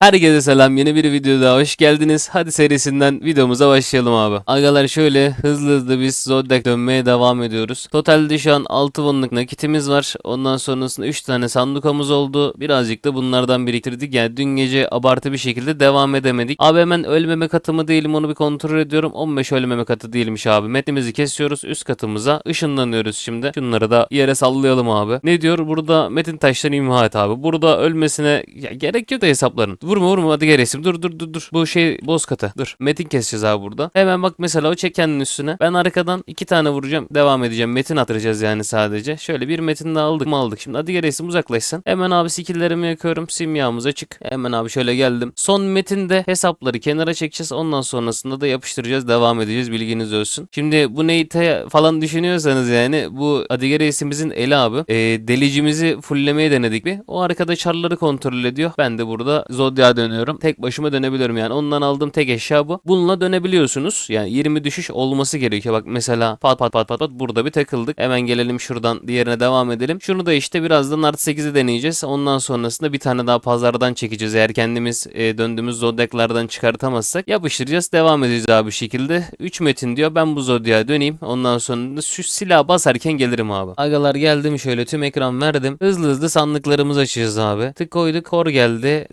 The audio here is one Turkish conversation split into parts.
Herkese selam yeni bir videoda hoş geldiniz. Hadi serisinden videomuza başlayalım abi. Agalar şöyle hızlı hızlı biz Zodiac dönmeye devam ediyoruz. Totalde şu an 6 wonluk nakitimiz var. Ondan sonrasında 3 tane sandukamız oldu. Birazcık da bunlardan biriktirdik. Yani dün gece abartı bir şekilde devam edemedik. Abi hemen ölmeme katı mı değilim onu bir kontrol ediyorum. 15 ölmeme katı değilmiş abi. Metnimizi kesiyoruz üst katımıza. ışınlanıyoruz şimdi. Şunları da yere sallayalım abi. Ne diyor? Burada metin taşlarını imha et abi. Burada ölmesine ya, gerek yok da hesapların. Vurma vurma hadi gel resim. Dur dur dur dur. Bu şey boz katı. Dur. Metin keseceğiz abi burada. Hemen bak mesela o çekenin üstüne. Ben arkadan iki tane vuracağım. Devam edeceğim. Metin attıracağız yani sadece. Şöyle bir metin daha aldık mı aldık. Şimdi hadi gel resim uzaklaşsın. Hemen abi skilllerimi yakıyorum. Simyamız açık. Hemen abi şöyle geldim. Son metinde hesapları kenara çekeceğiz. Ondan sonrasında da yapıştıracağız. Devam edeceğiz. Bilginiz olsun. Şimdi bu neyte falan düşünüyorsanız yani bu Adige reisimizin eli abi. Ee, delicimizi fulllemeye denedik bir. O arkada çarları kontrol ediyor. Ben de burada Zodiac'a dönüyorum. Tek başıma dönebiliyorum yani. Ondan aldığım tek eşya bu. Bununla dönebiliyorsunuz. Yani 20 düşüş olması gerekiyor. Bak mesela pat pat pat pat pat burada bir takıldık. Hemen gelelim şuradan diğerine devam edelim. Şunu da işte birazdan artı 8'i deneyeceğiz. Ondan sonrasında bir tane daha pazardan çekeceğiz. Eğer kendimiz e, döndüğümüz Zodiac'lardan çıkartamazsak yapıştıracağız. Devam edeceğiz abi şekilde. 3 metin diyor. Ben bu Zodiac'a döneyim. Ondan sonra da şu silah basarken gelirim abi. Agalar geldim şöyle tüm ekran verdim. Hızlı hızlı sandıklarımızı açacağız abi. Tık koyduk. Kor geldi.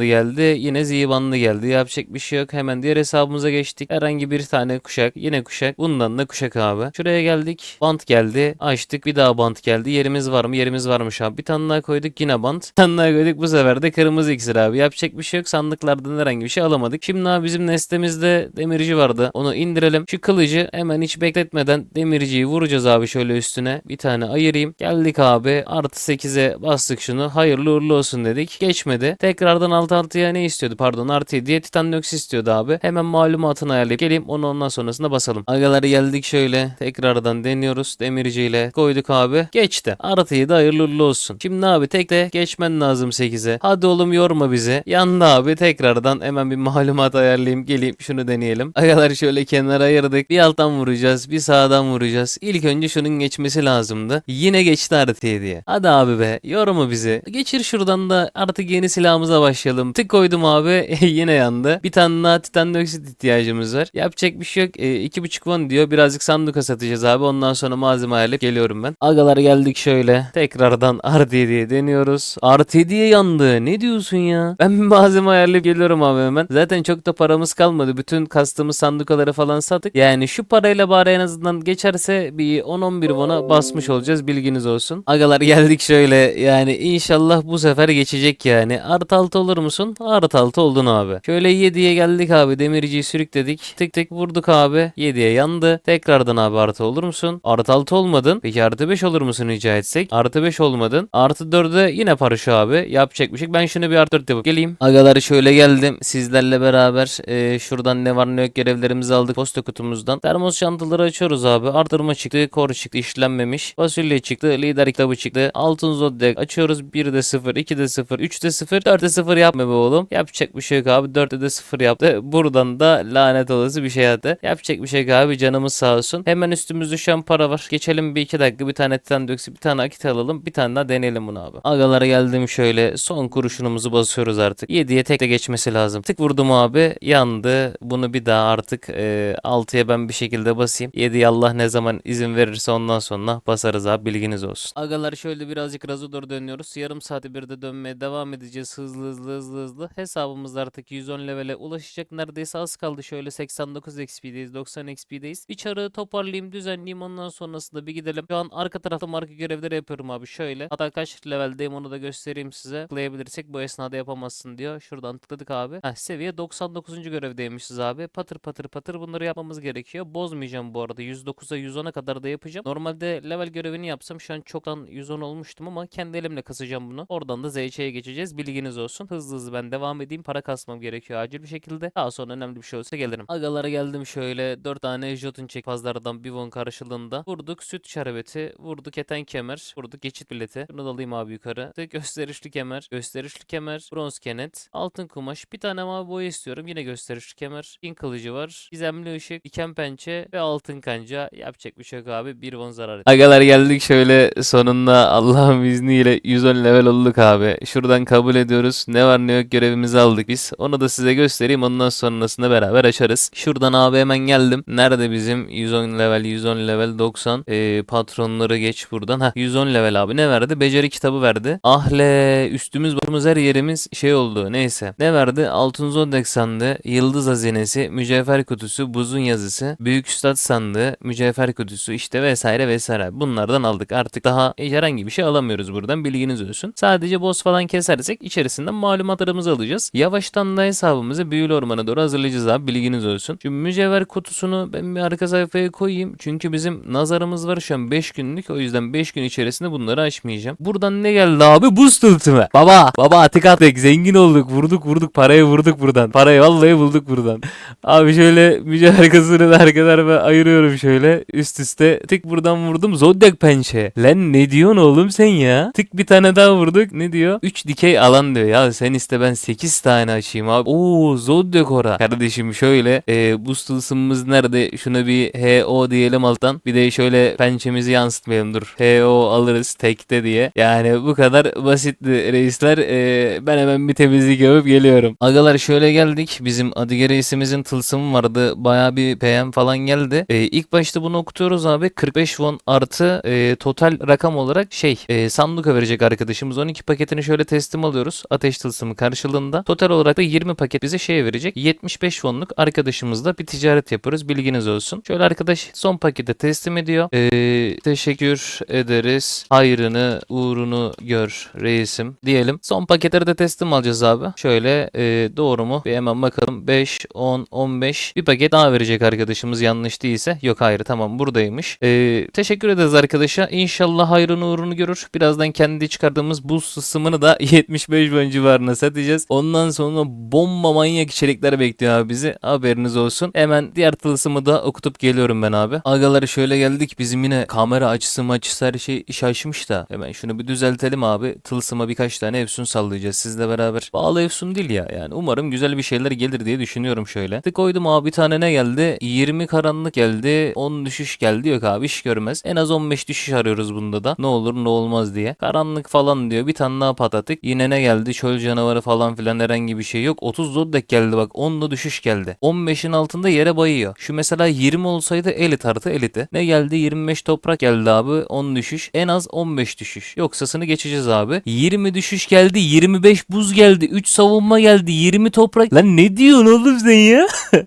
Z-bandı geldi. Yine Z-bandı geldi. Yapacak bir şey yok. Hemen diğer hesabımıza geçtik. Herhangi bir tane kuşak. Yine kuşak. Bundan da kuşak abi. Şuraya geldik. Bant geldi. Açtık. Bir daha bant geldi. Yerimiz var mı? Yerimiz varmış abi. Bir tane daha koyduk. Yine bant. Bir tane daha koyduk. Bu sefer de kırmızı iksir abi. Yapacak bir şey yok. Sandıklardan herhangi bir şey alamadık. Şimdi abi bizim nestemizde demirci vardı. Onu indirelim. Şu kılıcı hemen hiç bekletmeden demirciyi vuracağız abi şöyle üstüne. Bir tane ayırayım. Geldik abi. Artı 8'e bastık şunu. Hayırlı uğurlu olsun dedik. Geçmedi. Tekrardan alt altıya ne istiyordu? Pardon artı 7'ye titan dioksit istiyordu abi. Hemen malumatını ayarlayıp geleyim. Onu ondan sonrasında basalım. Agaları geldik şöyle. Tekrardan deniyoruz. Demirciyle koyduk abi. Geçti. Artı 7 hayırlı uğurlu olsun. Şimdi abi tek de geçmen lazım 8'e. Hadi oğlum yorma bizi. Yandı abi. Tekrardan hemen bir malumat ayarlayayım. Geleyim şunu deneyelim. Agaları şöyle kenara ayırdık. Bir alttan vuracağız. Bir sağdan vuracağız. İlk önce şunun geçmesi lazımdı. Yine geçti artı 7'ye. Hadi abi be. Yorma bizi. Geçir şuradan da artık yeni silahımıza başlayalım. Tık koydum abi. Yine yandı. Bir tane daha titan dioksit ihtiyacımız var. Yapacak bir şey yok. E, iki buçuk won diyor. Birazcık sanduka satacağız abi. Ondan sonra malzeme ayarlayıp geliyorum ben. Agalar geldik şöyle. Tekrardan artı 7'ye deniyoruz. Artı 7'ye yandı. Ne diyorsun ya? Ben bir malzeme ayarlayıp geliyorum abi hemen. Zaten çok da paramız kalmadı. Bütün kastığımız sandukaları falan sattık. Yani şu parayla bari en azından geçerse bir 10-11 won'a basmış olacağız. Bilginiz olsun. Agalar geldik şöyle. Yani inşallah bu sefer geçecek yani. Artı 6 olur musun? Artı 6 oldun abi. Şöyle 7'ye geldik abi. Demirciyi sürükledik. Tık tık vurduk abi. 7'ye yandı. Tekrardan abi artı olur musun? Artı 6 olmadın. Peki artı 5 olur musun rica etsek? Artı 5 olmadın. Artı 4'e yine paraşüt abi. Yapacak bir şey. Ben şunu bir artı 4 yapıp geleyim. Agaları şöyle geldim. Sizlerle beraber e, şuradan ne var ne yok görevlerimizi aldık posta kutumuzdan. Termos çantaları açıyoruz abi. Artırma çıktı. Kor çıktı. işlenmemiş. Fasulye çıktı. Lider kitabı çıktı. Altın zodiac açıyoruz. 1'de 0, 2'de 0, 3'de 0, 4'de 0 yapma be oğlum. Yapacak bir şey yok abi. 4'de de 0 yaptı. Buradan da lanet olası bir şey yaptı. Yapacak bir şey yok abi. Canımız sağ olsun. Hemen üstümüzde şu an para var. Geçelim bir iki dakika. Bir tane dioksit, bir tane akit alalım. Bir tane daha deneyelim bunu abi. Agalara geldim şöyle. Son kuruşunumuzu basıyoruz artık. 7'ye tek de geçmesi lazım. Tık vurdum abi. Yandı. Bunu bir daha artık e, 6'ya ben bir şekilde basayım. 7'ye Allah ne zaman izin verirse ondan sonra basarız abi. Bilginiz olsun. Agalar şöyle birazcık Razodor dönüyoruz. Yarım saati bir de dönmeye devam edeceğiz. Hızlı hızlı hızlı hızlı. Hesabımız artık 110 levele ulaşacak. Neredeyse az kaldı. Şöyle 89 XP'deyiz. 90 XP'deyiz. Bir çarı toparlayayım düzenleyeyim. Ondan sonrasında bir gidelim. Şu an arka tarafta marka görevleri yapıyorum abi. Şöyle. Hatta kaç leveldeyim onu da göstereyim size. Tıklayabilirsek bu esnada yapamazsın diyor. Şuradan tıkladık abi. Heh, seviye 99. görevdeymişiz abi. Patır patır patır bunları yapmamız gerekiyor. Bozmayacağım bu arada. 109'a 110'a kadar da yapacağım. Normalde level görevini yapsam şu an çoktan 110 olmuştum ama kendi elimle kasacağım bunu. Oradan da ZC'ye geçeceğiz. Bilginiz olsun. Hızlı hızlı ben devam edeyim. Para kasmam gerekiyor acil bir şekilde. Daha sonra önemli bir şey olsa gelirim. Agalara geldim şöyle. 4 tane jotun çek pazardan bir won karşılığında. Vurduk süt şerbeti. Vurduk eten kemer. Vurduk geçit bileti. Bunu da alayım abi yukarı. Tık gösterişli kemer. Gösterişli kemer. Bronz kenet. Altın kumaş. Bir tane mavi boya istiyorum. Yine gösterişli kemer. Pin kılıcı var. Gizemli ışık. Diken pençe ve altın kanca. Yapacak bir şey yok abi. Bir won zarar. Agalar geldik şöyle sonunda Allah'ın izniyle 110 level olduk abi. Şuradan kabul ediyoruz. Ne var yok görevimizi aldık biz. Onu da size göstereyim. Ondan sonrasında beraber açarız. Şuradan abi hemen geldim. Nerede bizim 110 level, 110 level, 90 ee, patronları geç buradan. Ha 110 level abi ne verdi? Beceri kitabı verdi. Ahle üstümüz başımız her yerimiz şey oldu. Neyse. Ne verdi? Altın Zodyak sandığı, Yıldız Hazinesi, Mücevher Kutusu, Buzun Yazısı, Büyük Üstad sandığı, Mücevher Kutusu işte vesaire vesaire. Bunlardan aldık. Artık daha herhangi bir şey alamıyoruz buradan. Bilginiz olsun. Sadece boss falan kesersek içerisinden malumatlarımızı alacağız. Yavaştan da hesabımızı Büyülü Orman'a doğru hazırlayacağız abi. Bilginiz olsun. Şimdi mücevher kutusunu ben bir arka sayfaya koyayım. Çünkü bizim nazarımız var şu an 5 günlük. O yüzden 5 gün içerisinde bunları açmayacağım. Buradan ne geldi abi? Buz tıltımı. Baba. Baba atık attık. Zengin olduk. Vurduk vurduk. Parayı vurduk buradan. Parayı vallahi bulduk buradan. Abi şöyle mücevher kasını da arkadan ben ayırıyorum şöyle. Üst üste. Tık buradan vurdum. Zodyak pençe. Lan ne diyorsun oğlum sen ya? Tık bir tane daha vurduk. Ne diyor? 3 dikey alan diyor. Ya sen iste ben 8 tane açayım abi. Oo Zodyak ora. Kardeşim şöyle e, buz tılsımımız nerede? Şuna bir HO diyelim alttan. Bir de şöyle pençemizi yansıtmayalım dur. HO alırız tekte diye. Yani bu kadar basitti reisler. E, ben hemen bir temizlik yapıp geliyorum. Agalar şöyle geldik. Bizim Adige reisimizin tılsımı vardı. Baya bir PM falan geldi. E, ilk başta bunu okutuyoruz abi. 45 won artı e, total rakam olarak şey e, sanduka verecek arkadaşımız. 12 paketini şöyle teslim alıyoruz. Ateş tılsımı karşılığında. Total olarak da 20 paket bize şey verecek. 75 wonluk arkadaşımızla bir ticaret yapıyoruz. Bilginiz olsun. Şöyle arkadaş son paketi teslim ediyor. E, teşekkür ederiz. Hayrını uğrunu gör reisim diyelim. Son paketleri de teslim alacağız abi. Şöyle e, doğru mu? Bir hemen bakalım. 5, 10, 15. Bir paket daha verecek arkadaşımız yanlış değilse. Yok hayır tamam buradaymış. E, teşekkür ederiz arkadaşa. İnşallah hayrını uğrunu görür. Birazdan kendi çıkardığımız buz sısımını da 75 won civarına satacağız. Ondan sonra bomba manyak içerikler bekliyor abi bizi. Haberiniz olsun. Hemen diğer tılsımı da okutup geliyorum ben abi. Agaları şöyle geldik. Bizim yine kamera açısı maçısı her şey şaşmış da. Hemen şunu bir düzeltelim abi. Tılsıma birkaç tane efsun sallayacağız sizle beraber. Bağlı efsun değil ya yani. Umarım güzel bir şeyler gelir diye düşünüyorum şöyle. Tık koydum abi bir tane ne geldi? 20 karanlık geldi. 10 düşüş geldi. Yok abi iş görmez. En az 15 düşüş arıyoruz bunda da. Ne olur ne olmaz diye. Karanlık falan diyor. Bir tane daha patatık. Yine ne geldi? Çöl canavarı falan filan herhangi bir şey yok. 30 zodek geldi bak. 10'da düşüş geldi. 15'in altında yere bayıyor. Şu mesela 20 olsaydı elit artı elite. Ne geldi? 25 toprak geldi abi. 10 düşüş. En az 15 düşüş. Yoksasını geçeceğiz abi. 20 düşüş geldi. 25 buz geldi. 3 savunma geldi. 20 toprak. Lan ne diyorsun oğlum sen ya?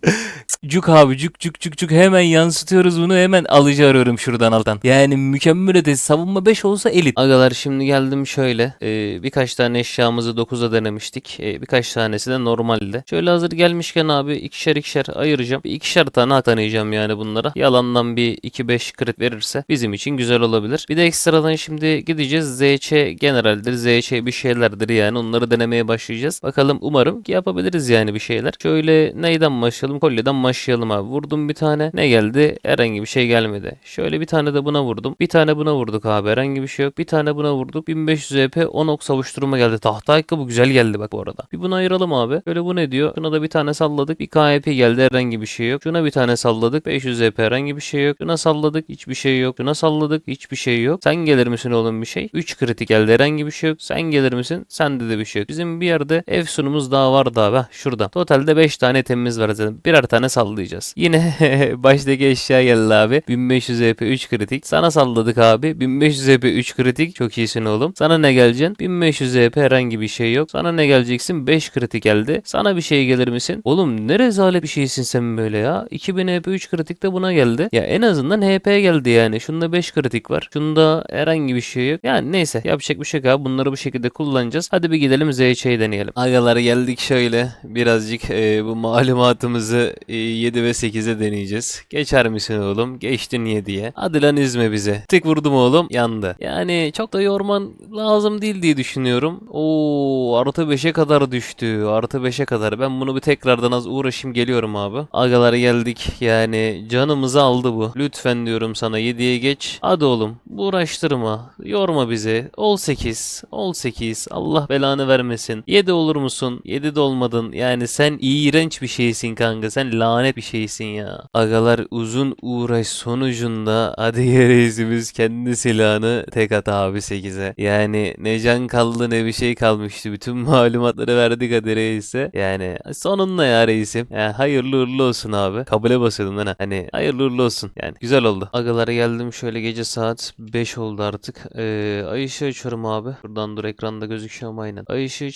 Cuk abi cuk cuk cuk cuk hemen yansıtıyoruz bunu hemen alıcı arıyorum şuradan alttan. Yani mükemmel ötesi savunma 5 olsa elit. Agalar şimdi geldim şöyle ee, birkaç tane eşyamızı 9'a denemiştik. Ee, birkaç tanesi de normalde. Şöyle hazır gelmişken abi ikişer ikişer ayıracağım. Bir ikişer tane tanıyacağım yani bunlara. Yalandan bir 2-5 krit verirse bizim için güzel olabilir. Bir de ekstradan şimdi gideceğiz. ZC generaldir. ZC bir şeylerdir yani onları denemeye başlayacağız. Bakalım umarım ki yapabiliriz yani bir şeyler. Şöyle neyden başlayalım? Kolyeden başlayalım abi. Vurdum bir tane. Ne geldi? Herhangi bir şey gelmedi. Şöyle bir tane de buna vurdum. Bir tane buna vurduk abi. Herhangi bir şey yok. Bir tane buna vurduk. 1500 EP 10 ok savuşturma geldi. Tahta ayakkabı güzel geldi bak bu arada. Bir bunu ayıralım abi. Şöyle bu ne diyor? Şuna da bir tane salladık. Bir KP geldi. Herhangi bir şey yok. Şuna bir tane salladık. 500 EP herhangi bir şey yok. Şuna salladık. Hiçbir şey yok. Şuna salladık. Hiçbir şey yok. Sen gelir misin oğlum bir şey? 3 kritik geldi. Herhangi bir şey yok. Sen gelir misin? Sende de bir şey yok. Bizim bir yerde ev sunumuz daha vardı abi. Şurada. Totalde 5 tane itemimiz var zaten. Birer tane sallayacağız. Yine baştaki eşya geldi abi. 1500 EP 3 kritik. Sana salladık abi. 1500 EP 3 kritik. Çok iyisin oğlum. Sana ne geleceksin? 1500 EP herhangi bir şey yok. Sana ne geleceksin? 5 kritik geldi. Sana bir şey gelir misin? Oğlum ne rezalet bir şeysin sen böyle ya. 2000 EP 3 kritik de buna geldi. Ya en azından HP geldi yani. Şunda 5 kritik var. Şunda herhangi bir şey yok. Yani neyse yapacak bir şey yok abi. Bunları bu şekilde kullanacağız. Hadi bir gidelim ZC'yi deneyelim. Agalar geldik şöyle. Birazcık e, bu malumatımızı e, 7 ve 8'e deneyeceğiz. Geçer misin oğlum? Geçtin 7'ye. Hadi lan üzme bize. Tık vurdum oğlum. Yandı. Yani çok da yorman lazım değil diye düşünüyorum. Oo artı 5'e kadar düştü. Artı 5'e kadar. Ben bunu bir tekrardan az uğraşayım geliyorum abi. Agalar geldik. Yani canımızı aldı bu. Lütfen diyorum sana 7'ye geç. Hadi oğlum. Uğraştırma. Yorma bizi. Ol 8. Ol 8. Allah belanı vermesin. 7 olur musun? 7 de olmadın. Yani sen iğrenç bir şeysin kanka. Sen lanet bir şeysin ya. Agalar uzun uğraş sonucunda Adiye reisimiz kendi silahını tek at abi 8'e. Yani ne can kaldı ne bir şey kalmıştı. Bütün malumatları verdik Adiye reise. Yani sonunda ya reisim. Yani hayırlı uğurlu olsun abi. Kabule basıyordum lan ha. Hani hayırlı uğurlu olsun. Yani güzel oldu. Agalara geldim şöyle gece saat 5 oldu artık. Ee, ay açıyorum abi. Buradan dur ekranda gözüküyor mu aynen. Ay ışığı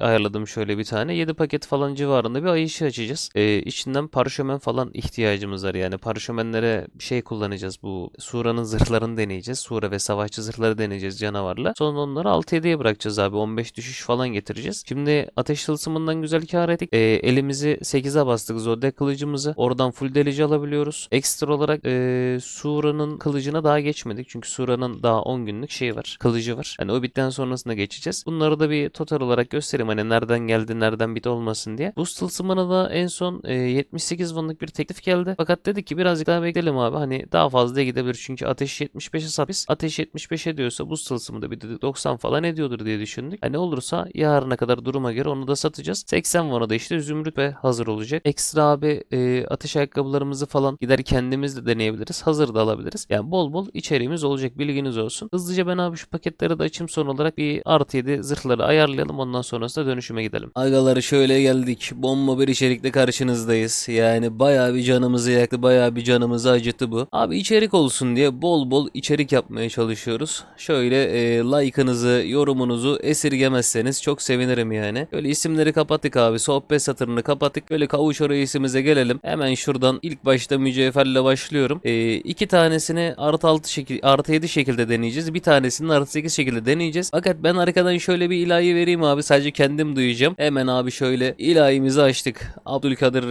ayarladım şöyle bir tane. 7 paket falan civarında bir ay açacağız. Ee, içinden parşömen falan ihtiyacımız var yani. Parşömenlere bir şey kullanacağız. Bu Sura'nın zırhlarını deneyeceğiz. Sura ve savaşçı zırhları deneyeceğiz canavarla. Sonra onları 6-7'ye bırakacağız abi. 15 düşüş falan getireceğiz. Şimdi ateş tılsımından güzel kar ettik. Ee, elimizi 8'e bastık Zodiac kılıcımızı. Oradan full delici alabiliyoruz. Ekstra olarak ee, Sura'nın kılıcına daha geçmedik. Çünkü Sura'nın daha 10 günlük şeyi var. Kılıcı var. Hani o bitten sonrasında geçeceğiz. Bunları da bir total olarak göstereyim. Hani nereden geldi nereden bit olmasın diye. Boost tılsımına da en son ee, 78 wonluk bir teklif geldi. Fakat dedik ki birazcık daha bekleyelim abi. Hani daha fazla gidebilir. Çünkü ateş 75'e sabit. Ateş 75 ediyorsa boost tılsımı da bir de 90 falan ediyordur diye düşündük. Hani olursa yarına kadar duruma göre onu da satacağız. 80 won'a da işte zümrüt ve hazır olacak. Ekstra abi e, ateş ayakkabılarımızı falan gider kendimiz de deneyebiliriz. Hazır da alabiliriz. Yani bol bol içeriğimiz olacak bilginiz olsun. Hızlıca ben abi şu paketleri de açayım son olarak bir artı 7 zırhları ayarlayalım. Ondan sonrasında dönüşüme gidelim. Agaları şöyle geldik. Bomba bir içerikle karşınızdayız. Yani bayağı bir canımızı yaktı. Bayağı bir canımızı acıttı bu. Abi içerik olsun diye bol bol içerik yapmaya çalışıyoruz. Şöyle e, like'ınızı, yorumunuzu esirgemezseniz çok sevinirim yani. Böyle isimleri kapattık abi. Sohbet satırını kapattık. Böyle kavuş reisimize gelelim. Hemen şuradan ilk başta mücevherle başlıyorum. E, iki tanesini artı 6 şekil, artı 7 şekilde deneyeceğiz. Bir tanesini artı 8 şekilde deneyeceğiz. Fakat ben arkadan şöyle bir ilahi vereyim abi. Sadece kendim duyacağım. Hemen abi şöyle ilahimizi açtık. Abdülkadir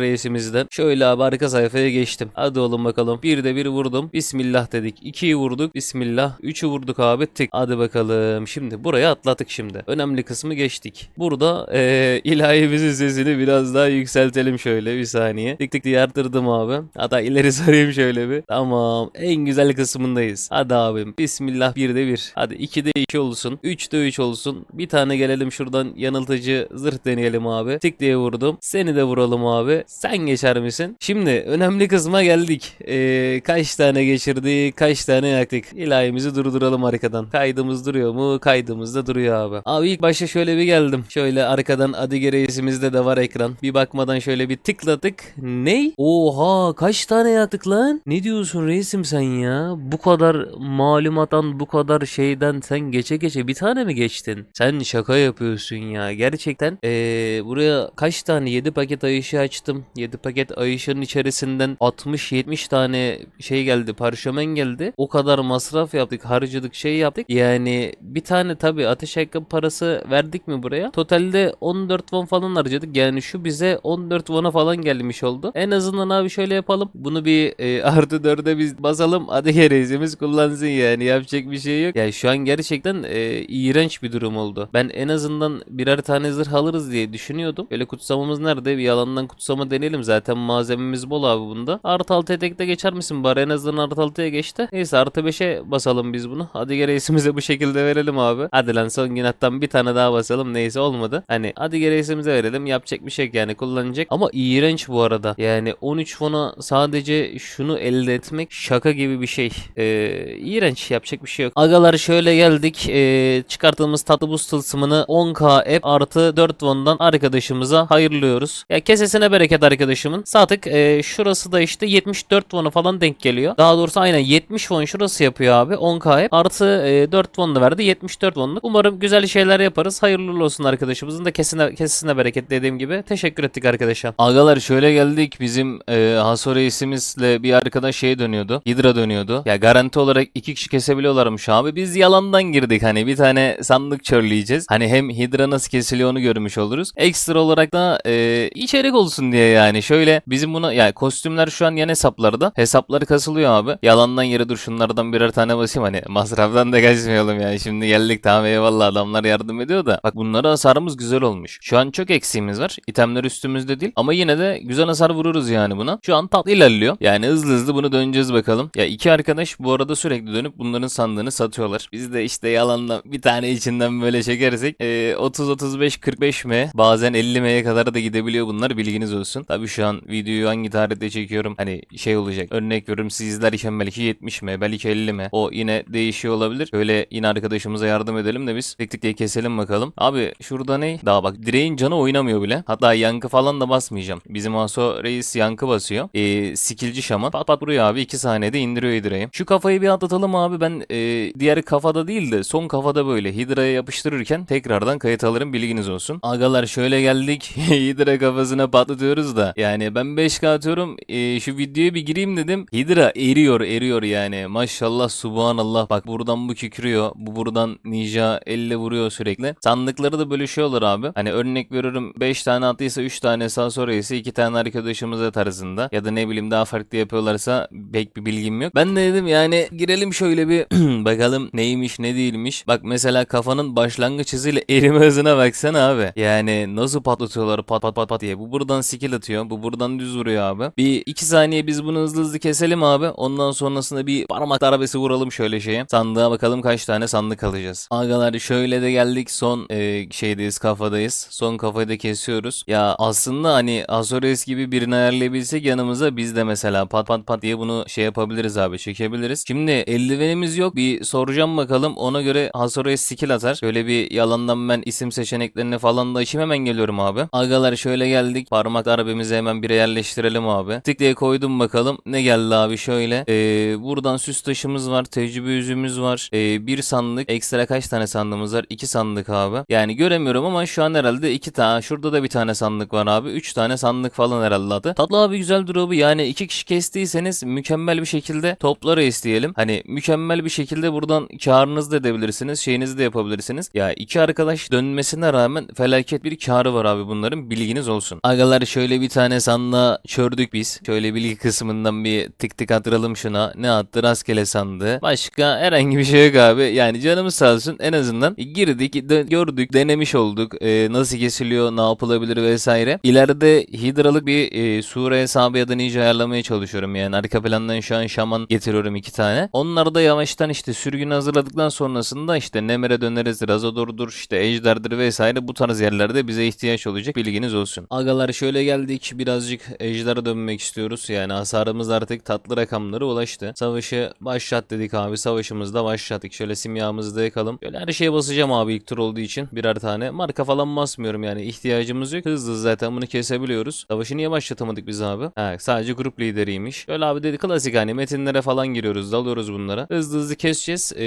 reisimizden. Şöyle abi arka sayfaya geçtim. Hadi oğlum bakalım. Bir de bir vurdum. Bismillah dedik. İkiyi vurduk. Bismillah. Üçü vurduk abi. Tık. Hadi bakalım. Şimdi buraya atladık şimdi. Önemli kısmı geçtik. Burada eee ilahimizin sesini biraz daha yükseltelim şöyle bir saniye. Tık tık diye arttırdım abi. Hatta ileri sarayım şöyle bir. Tamam. En güzel kısmındayız. Hadi abim. Bismillah bir de bir. Hadi iki de iki olsun. Üç de üç olsun. Bir tane gelelim şuradan yanıltıcı zırh deneyelim abi. Tık diye vurdum. Seni de vuralım abi. Sen geçer misin? Şimdi önemli kısma geldik. Ee, kaç tane geçirdik? Kaç tane yaktık? İlahimizi durduralım arkadan. Kaydımız duruyor mu? Kaydımız da duruyor abi. Abi ilk başta şöyle bir geldim. Şöyle arkadan Adige reisimizde de var ekran. Bir bakmadan şöyle bir tıkladık. Ney? Oha kaç tane yaktık lan? Ne diyorsun reisim sen ya? Bu kadar malumattan bu kadar şeyden sen geçe geçe bir tane mi geçtin? Sen şaka yapıyorsun ya. Gerçekten ee, buraya kaç tane 7 paket ayışı açtım. 7 paket ayışın içerisinden 60-70 tane şey geldi. Parşömen geldi. O kadar masraf yaptık. Harcadık şey yaptık. Yani bir tane tabi ateş ayakkabı parası verdik mi buraya? Totalde 14 won falan harcadık. Yani şu bize 14 won'a falan gelmiş oldu. En azından abi şöyle yapalım. Bunu bir e, artı 4'e biz basalım. Hadi reisimiz kullansın yani. Yapacak bir şey yok. Yani şu an gerçekten e, iğrenç bir durum oldu. Ben en azından birer tane zırh alırız diye düşünüyordum. Böyle kutsamamız nerede? Bir yalandan kutsama deneyelim. Zaten malzememiz bol abi bunda. Artı 6 etekte geçer misin bari? En azından artı 6'ya geçti. Neyse artı 5'e basalım biz bunu. Hadi gel reisimize bu şekilde verelim abi. Hadi lan son günahtan bir tane daha basalım. Neyse olmadı. Hani hadi gel reisimize verelim. Yapacak bir şey yani kullanacak. Ama iğrenç bu arada. Yani 13 fona sadece şunu elde etmek şaka gibi bir şey. Ee, iğrenç yapacak bir şey yok. Agalar şöyle geldik. Ee, çıkarttığımız tatlı buz tılsımını 10k app artı 4 won'dan arkadaşımıza hayırlıyoruz. Ya kesesine bereket arkadaşımın. Satık ee, şurası da işte 74 won'a falan denk geliyor. Daha doğrusu aynen 70 won şurası yapıyor abi. 10k app artı ee, 4 won da verdi. 74 won'luk. Umarım güzel şeyler yaparız. Hayırlı olsun arkadaşımızın da kesine, kesesine bereket dediğim gibi. Teşekkür ettik arkadaşa. Agalar şöyle geldik. Bizim e, Haso reisimizle bir arkadaş şey dönüyordu. Hidra dönüyordu. Ya garanti olarak iki kişi kesebiliyorlarmış abi. Biz yalandan girdik. Hani bir tane sandık çörleyeceğiz. Hani hem Hidra nasıl kesiliyor onu görmüş oluruz. Ekstra olarak da e, içerik olsun diye yani. Şöyle bizim buna yani kostümler şu an yan hesaplarda. Hesapları kasılıyor abi. Yalandan yere dur şunlardan birer tane basayım hani masraftan da kaçmayalım yani. Şimdi geldik tamam eyvallah adamlar yardım ediyor da. Bak bunlara hasarımız güzel olmuş. Şu an çok eksiğimiz var. İtemler üstümüzde değil. Ama yine de güzel hasar vururuz yani buna. Şu an tatlı ilerliyor. Yani hızlı hızlı bunu döneceğiz bakalım. Ya iki arkadaş bu arada sürekli dönüp bunların sandığını satıyorlar. Biz de işte yalandan bir tane içinden böyle çekersek e, 30 35 45 mi bazen 50 m'ye kadar da gidebiliyor bunlar bilginiz olsun. Tabii şu şu an videoyu hangi tarihte çekiyorum hani şey olacak. Örnek veriyorum siz izlerken belki 70 mi belki 50 mi o yine değişiyor olabilir. Böyle yine arkadaşımıza yardım edelim de biz tek tek diye keselim bakalım. Abi şurada ne? Daha bak direğin canı oynamıyor bile. Hatta yankı falan da basmayacağım. Bizim Aso reis yankı basıyor. Ee, skillci şaman. Pat pat vuruyor abi 2 saniyede indiriyor direği. Şu kafayı bir atlatalım abi ben e, diğer kafada değil de son kafada böyle Hidra'ya yapıştırırken tekrardan kayıt alırım bilginiz olsun. Agalar şöyle geldik. Hidra kafasına patlatıyoruz da. Yani ben 5K atıyorum. E, şu videoya bir gireyim dedim. Hidra eriyor eriyor yani. Maşallah subhanallah. Bak buradan bu kükrüyor. Bu buradan ninja elle vuruyor sürekli. Sandıkları da böyle şey olur abi. Hani örnek veriyorum 5 tane attıysa 3 tane sağ sonra ise 2 tane arkadaşımıza tarzında. Ya da ne bileyim daha farklı yapıyorlarsa pek bir bilgim yok. Ben de dedim yani girelim şöyle bir bakalım neymiş ne değilmiş. Bak mesela kafanın başlangıç hızıyla erime hızına baksana abi. Yani nasıl patlatıyorlar pat pat pat pat diye. Bu buradan skill atıyor. Bu buradan düz vuruyor abi. Bir 2 saniye biz bunu hızlı hızlı keselim abi. Ondan sonrasında bir parmak darbesi vuralım şöyle şeye. Sandığa bakalım kaç tane sandık alacağız. Agalar şöyle de geldik son e, şeydeyiz kafadayız. Son kafayı da kesiyoruz. Ya aslında hani Azores gibi birini ayarlayabilsek yanımıza biz de mesela pat pat pat diye bunu şey yapabiliriz abi çekebiliriz. Şimdi eldivenimiz yok. Bir soracağım bakalım. Ona göre Azores skill atar. Şöyle bir yalandan ben isim seçeneklerini falan da açayım hemen geliyorum abi. Agalar şöyle geldik. Parmak darbemizi hemen bire yerleştirelim abi. Tık diye koydum bakalım. Ne geldi abi şöyle. Ee, buradan süs taşımız var. Tecrübe yüzüğümüz var. Ee, bir sandık. Ekstra kaç tane sandığımız var? İki sandık abi. Yani göremiyorum ama şu an herhalde iki tane. Şurada da bir tane sandık var abi. Üç tane sandık falan herhalde adı. Tatlı abi güzel drop'u yani iki kişi kestiyseniz mükemmel bir şekilde topları isteyelim. Hani mükemmel bir şekilde buradan karınızı da edebilirsiniz. Şeyinizi de yapabilirsiniz. Ya iki arkadaş dönmesine rağmen felaket bir karı var abi bunların. Bilginiz olsun. Agalar şöyle bir tane sandığa çördük biz. Şöyle bilgi kısmından bir tık tık attıralım şuna. Ne attı? Rastgele sandığı. Başka herhangi bir şey yok abi. Yani canımız sağ olsun. En azından girdik, dö- gördük, denemiş olduk. Ee, nasıl kesiliyor, ne yapılabilir vesaire. İleride hidralık bir e, sure hesabı ya da ninja ayarlamaya çalışıyorum. Yani arka plandan şu an şaman getiriyorum iki tane. Onları da yavaştan işte sürgün hazırladıktan sonrasında işte Nemer'e döneriz, Razador'dur, işte Ejder'dir vesaire bu tarz yerlerde bize ihtiyaç olacak. Bilginiz olsun. Agalar şöyle geldik. Birazcık Ejder'e dönmek istiyoruz. Yani hasarımız artık tatlı rakamlara ulaştı. Savaşı başlat dedik abi. Savaşımızı da başlattık. Şöyle simyamızı da yakalım. Böyle her şeye basacağım abi ilk tur olduğu için. Birer tane. Marka falan basmıyorum yani. ihtiyacımız yok. Hızlı zaten bunu kesebiliyoruz. Savaşı niye başlatamadık biz abi? Ha, sadece grup lideriymiş. Şöyle abi dedi klasik hani metinlere falan giriyoruz. Dalıyoruz bunlara. Hızlı hızlı keseceğiz. Ee,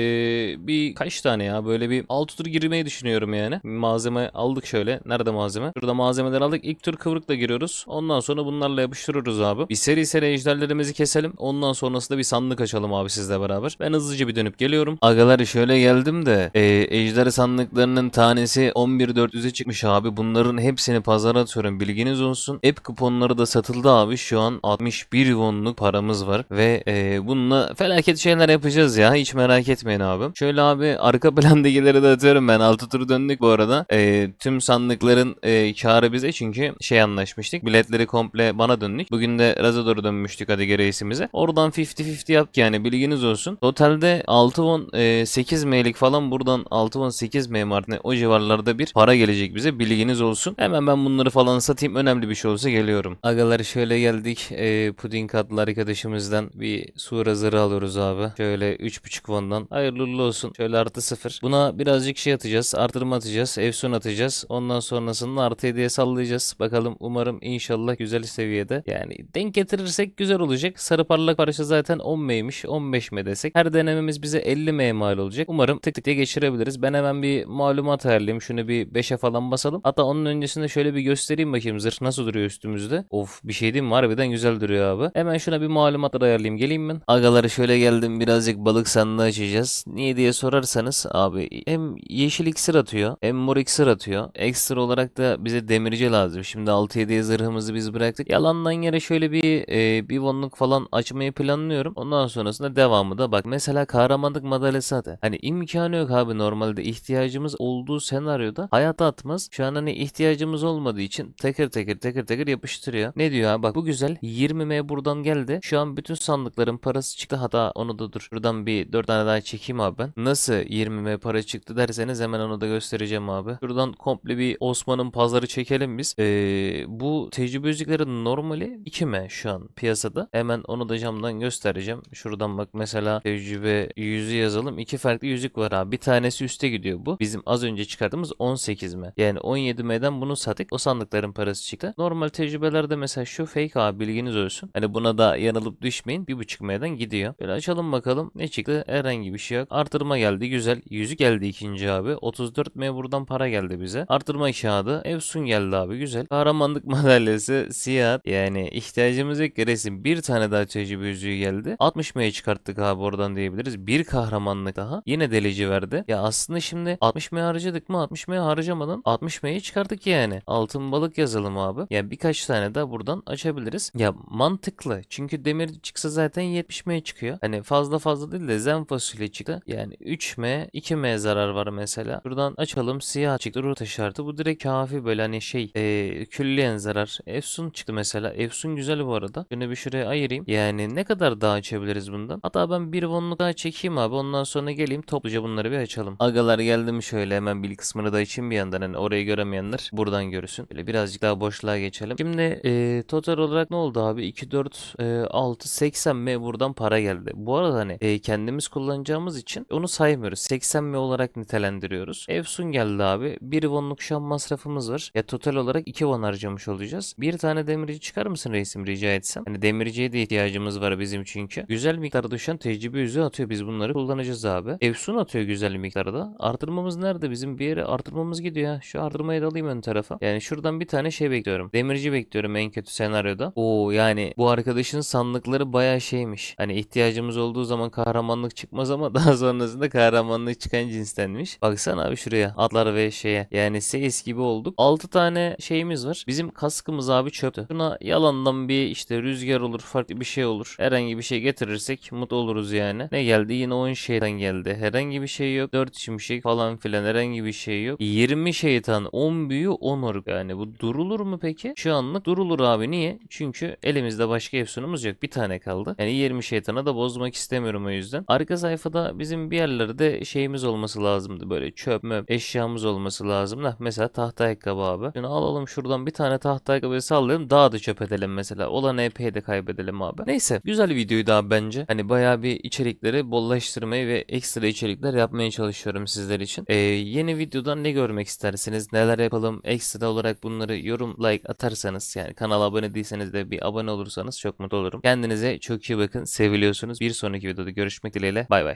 bir kaç tane ya? Böyle bir 6 tur girmeyi düşünüyorum yani. Malzeme aldık şöyle. Nerede malzeme? Şurada malzemeler aldık. İlk tur kıvrıkla giriyoruz. Ondan sonra bunlarla yapıştırıyoruz abi. Bir seri seri ejderlerimizi keselim. Ondan sonrasında bir sandık açalım abi sizle beraber. Ben hızlıca bir dönüp geliyorum. Agalar şöyle geldim de e, ejder sandıklarının tanesi 11400'e çıkmış abi. Bunların hepsini pazara atıyorum. Bilginiz olsun. App kuponları da satıldı abi. Şu an 61 wonluk paramız var. Ve e, bununla felaket şeyler yapacağız ya. Hiç merak etmeyin abi. Şöyle abi arka plandakileri de atıyorum ben. 6 tur döndük bu arada. E, tüm sandıkların e, karı bize çünkü şey anlaşmıştık. Biletleri komple bana döndük. Bugün de Razador'a dönmüştük hadi reisimize. Oradan 50-50 yaptık yani bilginiz olsun. Totalde 6 won e, 8 M'lik falan buradan 6 won 8 M martine o civarlarda bir para gelecek bize bilginiz olsun. Hemen ben bunları falan satayım. Önemli bir şey olsa geliyorum. Agalar şöyle geldik. E, puding adlı arkadaşımızdan bir su zırhı alıyoruz abi. Şöyle 3.5 won'dan. Hayırlı olsun. Şöyle artı 0. Buna birazcık şey atacağız. Artırma atacağız. Efsun atacağız. Ondan sonrasında artı hediye sallayacağız. Bakalım umarım inşallah güzel seviyede. Yani denk getirirsek güzel olacak. Sarı parlak parça zaten 10 M'ymiş. 15 M desek. Her denememiz bize 50 M mal olacak. Umarım tık tık diye geçirebiliriz. Ben hemen bir malumat ayarlayayım. Şunu bir 5'e falan basalım. Hatta onun öncesinde şöyle bir göstereyim bakayım zırh nasıl duruyor üstümüzde. Of bir şey diyeyim mi? Harbiden güzel duruyor abi. Hemen şuna bir malumat ayarlayayım. Geleyim ben. Agaları şöyle geldim. Birazcık balık sandığı açacağız. Niye diye sorarsanız abi hem yeşil iksir atıyor hem mor iksir atıyor. Ekstra olarak da bize demirci lazım. Şimdi 6-7 zırhımızı biz bıraktık. Yalandan yere şöyle bir e, bir vonluk falan açmayı planlıyorum. Ondan sonrasında devamı da bak mesela kahramanlık madalyası adı. Hani imkanı yok abi normalde ihtiyacımız olduğu senaryoda hayata atmaz. Şu an hani ihtiyacımız olmadığı için teker teker teker teker yapıştırıyor. Ne diyor ha bak bu güzel 20M buradan geldi. Şu an bütün sandıkların parası çıktı. Hatta onu da dur. Şuradan bir 4 tane daha çekeyim abi ben. Nasıl 20M para çıktı derseniz hemen onu da göstereceğim abi. Şuradan komple bir Osman'ın pazarı çekelim biz. Ee, bu tecrübe yüzükleri normali 2M şu an piyasada. Hemen onu da camdan göstereceğim. Şuradan bak mesela tecrübe yüzü yazalım. İki farklı yüzük var abi. Bir tanesi üste gidiyor bu. Bizim az önce çıkardığımız 18M. Yani 17M'den bunu sattık. O sandıkların parası çıktı. Normal tecrübelerde mesela şu fake abi bilginiz olsun. Hani buna da yanılıp düşmeyin. 1.5M'den gidiyor. Böyle açalım bakalım. Ne çıktı? Herhangi bir şey yok. Artırma geldi. Güzel. Yüzük geldi ikinci abi. 34M buradan para geldi bize. Artırma kağıdı. Efsun geldi abi. Güzel. Kahramanlık madalyası. Siyah. Yani ihtiyacımız yok resim. Bir tane daha tecrübe yüzüğü geldi. 60M'ye çıkarttık abi oradan diyebiliriz. Bir kahramanlık daha. Yine delici verdi. Ya aslında şimdi 60M harcadık mı? 60M harcamadan 60M'yi çıkardık yani. Altın balık yazalım abi. Ya birkaç tane daha buradan açabiliriz. Ya mantıklı. Çünkü demir çıksa zaten 70M çıkıyor. Hani fazla fazla değil de zen fasulye çıktı. Yani 3M 2M zarar var mesela. Buradan açalım. Siyah çıktı. Rota şartı. Bu direkt kafi böyle hani şey ee, külliyen zarar. Efsun çıktı mesela. Efsun güzel bu arada. Şunu bir şuraya ayırayım. Yani ne kadar daha açabiliriz bundan? Hatta ben bir vonluk daha çekeyim abi. Ondan sonra geleyim topluca bunları bir açalım. Agalar geldim şöyle hemen bilgi kısmını da açayım bir yandan. Hani orayı göremeyenler buradan görsün. Böyle birazcık daha boşluğa geçelim. Şimdi e, total olarak ne oldu abi? 2, 4, e, 6, 80 M buradan para geldi. Bu arada hani e, kendimiz kullanacağımız için onu saymıyoruz. 80 M olarak nitelendiriyoruz. Efsun geldi abi. Bir wonluk şu an masrafımız var. Ya total olarak 2 won harcamış olacağız. Bir tane demirci çıkar mısın reisim rica etsem? Hani demirciye de ihtiyacımız var bizim çünkü. Güzel miktarda düşen tecrübe yüzüğü atıyor. Biz bunları kullanacağız abi. Efsun atıyor güzel miktarda. Artırmamız nerede? Bizim bir yere artırmamız gidiyor ya. Şu artırmayı da alayım ön tarafa. Yani şuradan bir tane şey bekliyorum. Demirci bekliyorum en kötü senaryoda. Oo yani bu arkadaşın sandıkları bayağı şeymiş. Hani ihtiyacımız olduğu zaman kahramanlık çıkmaz ama daha sonrasında kahramanlık çıkan cinstenmiş. Baksana abi şuraya. Atlar ve şeye. Yani Seyis gibi olduk. 6 tane şeyimiz var. Bizim kaskımız abi çöptü. Şuna yalandan bir işte rüzgar olur farklı bir şey olur. Herhangi bir şey getirirsek mutlu oluruz yani. Ne geldi? Yine 10 şeytan geldi. Herhangi bir şey yok. 4 şimşek falan filan herhangi bir şey yok. 20 şeytan 10 büyü 10 ork. Yani bu durulur mu peki? Şu anlık durulur abi. Niye? Çünkü elimizde başka efsunumuz yok. Bir tane kaldı. Yani 20 şeytana da bozmak istemiyorum o yüzden. Arka sayfada bizim bir yerlerde şeyimiz olması lazımdı. Böyle çöp möp eşyamız olması lazım. Mesela tahta ayakkabı abi. Şunu alalım şuradan bir tane tahta ayakkabıyı sallayalım. Daha da çöp edelim mesela. Olan EP'yi de kaybedelim abi. Neyse. Güzel videoydu abi bence. Hani bayağı bir içerikleri bollaştırmayı ve ekstra içerikler yapmaya çalışıyorum sizler için. Ee, yeni videodan ne görmek istersiniz? Neler yapalım? Ekstra olarak bunları yorum like atarsanız yani kanala abone değilseniz de bir abone olursanız çok mutlu olurum. Kendinize çok iyi bakın. Seviliyorsunuz. Bir sonraki videoda görüşmek dileğiyle. Bay bay.